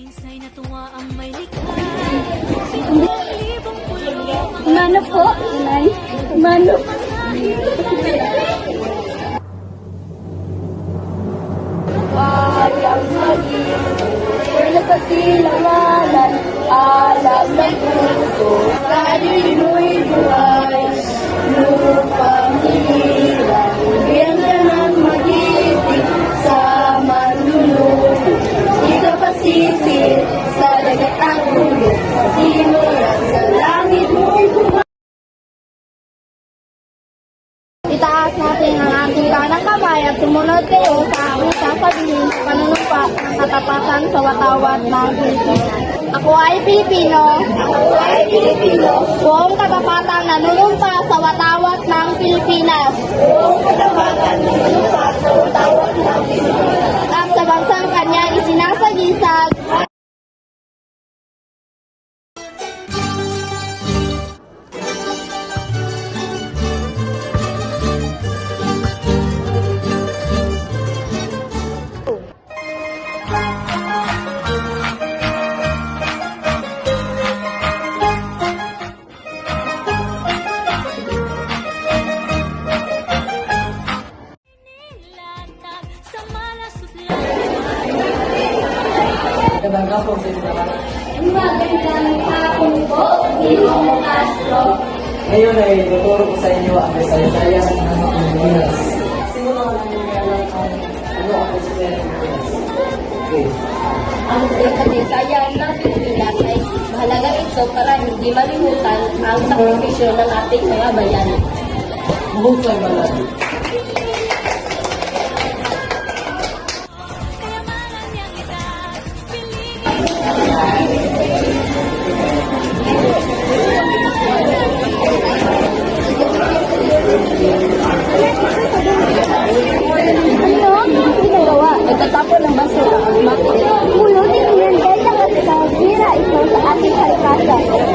Minsa'y natuwa ang may likha Mano po, Inay? Mano? Bayang maging Wala pa silanganan Alam ng puso Kali mo'y buhay Lupang hirang Biyang ka ng mag-ibig Sa Di ka pasisir kamay at sumunod kayo sa aming sasabihin sa panunumpa ng katapatan sa watawat ng Pilipinas. Ako ay Pilipino. Ako ay Pilipino. Buong katapatan nanunumpa sa watawat ng Pilipinas. Magandang hapon po, Ginoong Castro. Ngayon ay tuturo ko sa inyo ang kasaysayan ng Pilipinas. Simulan ko namin ngayon ang ano ang kasaysayan ng Pilipinas. Okay. Ang kasaysayan ng Pilipinas ay mahalaga ito para hindi malimutan ang sakripisyo ng ating mga bayan. Mahusay balat. Obrigada.